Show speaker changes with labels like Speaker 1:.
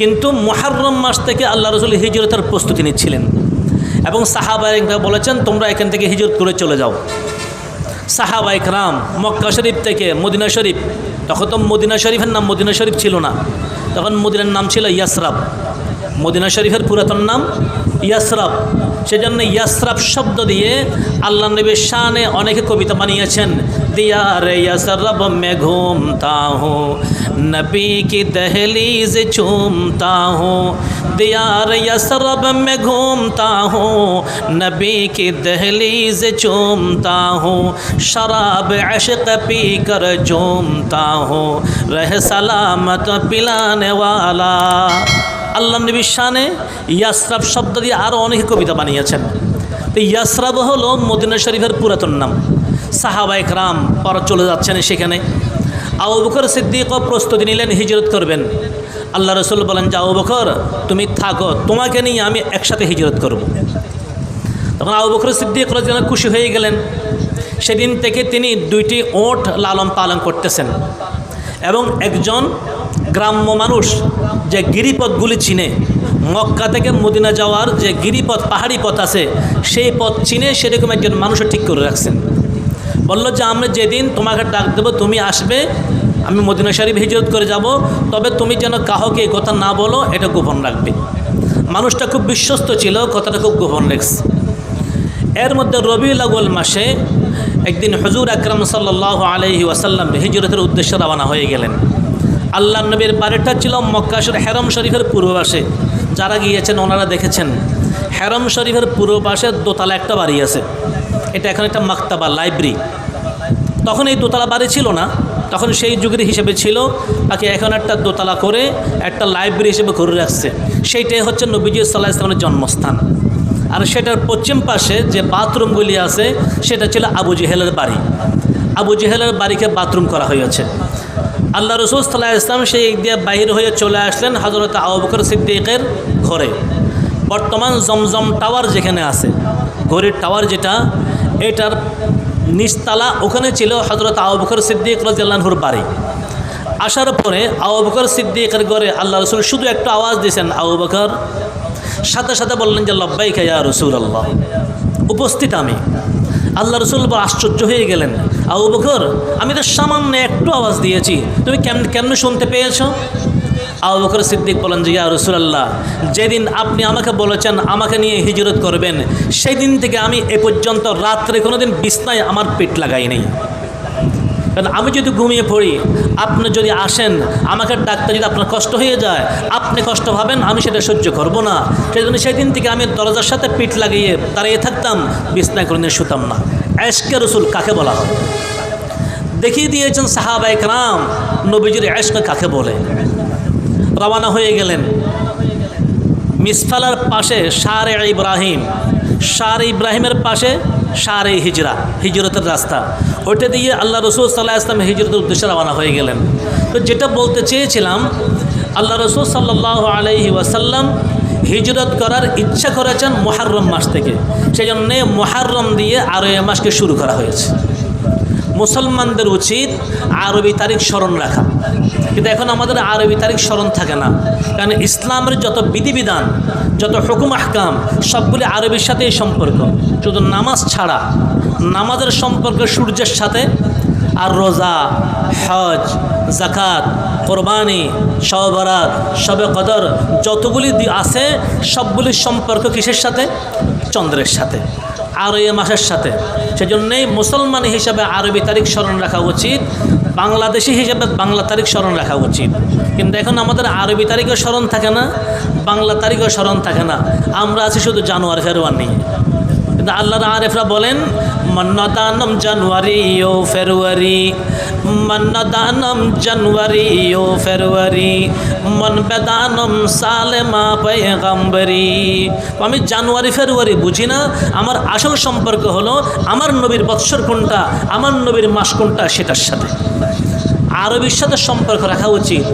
Speaker 1: কিন্তু মহারম মাস থেকে আল্লাহ রসুল হিজরতের প্রস্তুতি নিচ্ছিলেন। এবং সাহাবা একবার বলেছেন, তোমরা এখান থেকে হিজরত করে চলে যাও। সাহাবা ইকরাম মক্কা শরীফ থেকে মদিনা শরীফ, তখন তো মদিনা শরীফের নাম মদিনা শরীফ ছিল না। তখন মদিনার নাম ছিল ইয়াসরাব। মদিনা শরীফের পুরাতন নাম ইয়াসরাব সেজন্য ইয়াসরাব শব্দ দিয়ে আল্লাহ নবীর শানে অনেকে কবিতা বানিয়েছেন। দিয়ার ইয়াসরব মে ঘুমতা হুঁ, নবী কি দহলিজ চুমতা হুঁ। দিয়ার ইয়াসরব মে ঘুমতা হুঁ, নবী কি দহলিজ চুমতা হুঁ। শরাব আশক পি কর চুমতা হুঁ, রহ সলামত পিলানে আল্লাহ নবী শানে ইয়াসরাব শব্দ দিয়ে আরও অনেক কবিতা বানিয়েছেন। তো ইয়াসরাব হলো মদিনা শরীফের পুরাতন নাম। সাহাবাইক রাম পর চলে যাচ্ছেন সেখানে। আবু বকর সিদ্দিকও প্রস্তুতি নিলেন, হিজরত করবেন। আল্লাহ রসুল বলেন যে আবু বকর, তুমি থাকো, তোমাকে নিয়ে আমি একসাথে হিজরত করব। তখন আবু বকর সিদ্দিক যেন খুশি হয়ে গেলেন। সেদিন থেকে তিনি দুইটি ওট লালন পালন করতেছেন এবং একজন গ্রাম্য মানুষ যে গিরিপথগুলি চিনে, মক্কা থেকে মদিনা যাওয়ার যে গিরিপথ, পাহাড়ি পথ আছে, সেই পথ চিনে সেরকম একজন মানুষও ঠিক করে রাখছেন। বলল যে, আমরা যেদিন তোমাকে ডাক দেবো, তুমি আসবে, আমি মদিনা শরীফ হিজরত করে যাব, তবে তুমি যেন কাহকে কথা না বলো, এটা গোপন রাখবে। মানুষটা খুব বিশ্বস্ত ছিল, কথাটা খুব গোপন রেখেছে এর মধ্যে রবিউল আউ্ল মাসে একদিন হজুর আকরম সাল্লাহ আলহি ওয়াসাল্লাম হিজরতের উদ্দেশ্যে রওনা হয়ে গেলেন। আল্লাহ নবীর বাড়িটা ছিল মক্কাসুর হেরম শরীফের পূর্ববাসে যারা গিয়েছেন ওনারা দেখেছেন, হেরম শরীফের পূর্ব পাশে দোতলা একটা বাড়ি আছে। এটা এখন একটা মাক্তাবা, লাইব্রেরি। তখন এই দোতলা বাড়ি ছিল না, তখন সেই যুগের হিসেবে ছিল তাকে এখন একটা দোতলা করে একটা লাইব্রেরি হিসেবে করে রাখছে। সেইটাই হচ্ছে নবীজি সাল্লাহ ইসলামের জন্মস্থান। আর সেটার পশ্চিম পাশে যে বাথরুমগুলি আছে, সেটা ছিল আবু জেহেলের বাড়ি। আবু জেহেলের বাড়িকে বাথরুম করা হয়েছে। আল্লাহ রসুল সাল্লাহ ইসলাম সেই দিয়ে বাহির হয়ে চলে আসলেন হজরত আবু বকর সিদ্দিকের ঘরে। বর্তমান জমজম টাওয়ার যেখানে আছে, ঘড়ির টাওয়ার যেটা, এটার নিচতলা ওখানে ছিল হজরত আবু বকর সিদ্দিক রাজিয়াল্লাহুর বাড়ি। আসার পরে আবু বকর সিদ্দিকের ঘরে আল্লাহ রসুল শুধু একটু আওয়াজ দিয়েছেন, আবু বকর। সাথে সাথে বললেন যে লব্বাই খাইয়া রসুল আল্লাহ উপস্থিত আমি। আল্লাহ রসুল আশ্চর্য হয়ে গেলেন। আবু বকর, আমি তো সামান্য একটু আওয়াজ দিয়েছি। তুমি কেমন কেমন শুনতে পেয়েছ? আবু বকর সিদ্দিক বলেন যে, ইয়া রসুলাল্লাহ, যেদিন আপনি আমাকে বলেছেন আমাকে নিয়ে হিজরত করবেন সেই দিন থেকে আমি এ পর্যন্ত রাত্রে কোনো দিন বিছনায় আমার পেট লাগাই নেই। কারণ আমি যদি ঘুমিয়ে পড়ি, আপনি যদি আসেন, আমাকে ডাক্তার যদি আপনার কষ্ট হয়ে যায়, আপনি কষ্ট ভাবেন, আমি সেটা সহ্য করব না। সেই জন্য সেই দিন থেকে আমি দরজার সাথে পিঠ লাগিয়ে দাঁড়িয়ে থাকতাম, বিছনায় করে নিয়ে শুতাম না। এশকে রসুল কাকে বলা হয়? দেখিয়ে দিয়েছেন সাহাবাইক রাম নবীজির এশক কাকে বলে? রওনা হয়ে গেলেন। মিসফালার পাশে শারে ইব্রাহিম, শার ইব্রাহিমের পাশে শারে হিজরা, হিজরতের রাস্তা। ওইটা দিয়ে আল্লাহ রসুল সাল্লাহ ইসলাম হিজরতের উদ্দেশ্যে রওনা হয়ে গেলেন। তো যেটা বলতে চেয়েছিলাম, আল্লাহ রসুল সাল্লাহ আলহি ওয়াসাল্লাম হিজরত করার ইচ্ছা করেছেন মহারম মাস থেকে। সেই জন্যে মহারম দিয়ে আরও এ মাসকে শুরু করা হয়েছে। মুসলমানদের উচিত আরবি তারিখ স্মরণ রাখা। কিন্তু এখন আমাদের আরবি তারিখ স্মরণ থাকে না। কারণ ইসলামের যত বিধিবিধান, যত হুকুম আহকাম, সবগুলি আরবির সাথেই সম্পর্ক। শুধু নামাজ ছাড়া, নামাজের সম্পর্ক সূর্যের সাথে আর রোজা, হজ জাকাত কোরবানি সবরাত সবে কদর, যতগুলি আছে সবগুলির সম্পর্ক কিসের সাথে? চন্দ্রের সাথে। আর এ মাসের সাথে। সেজন্যেই মুসলমান হিসাবে আরবি তারিখ স্মরণ রাখা উচিত, বাংলাদেশি হিসাবে বাংলা তারিখ স্মরণ রাখা উচিত। কিন্তু এখন আমাদের আরবি তারিখও স্মরণ থাকে না, বাংলা তারিখও স্মরণ থাকে না। আমরা আছি শুধু জানুয়ারি ফেরোয়ার নিয়ে। কিন্তু আল্লাহর আরেফরা বলেন, মন্নদানম জানুয়ারি ও ফেব্রুয়ারি, মন্নদানম জানুয়ারি ও ফেব্রুয়ারি মন বেদানম সালে মা পেগম্বরি আমি জানুয়ারি, ফেব্রুয়ারি বুঝি না, আমার আসল সম্পর্ক হলো আমার নবীর বৎসর কোনটা, আমার নবীর মাস কোনটা, সেটার সাথে। আরবির সাথে সম্পর্ক রাখা উচিত।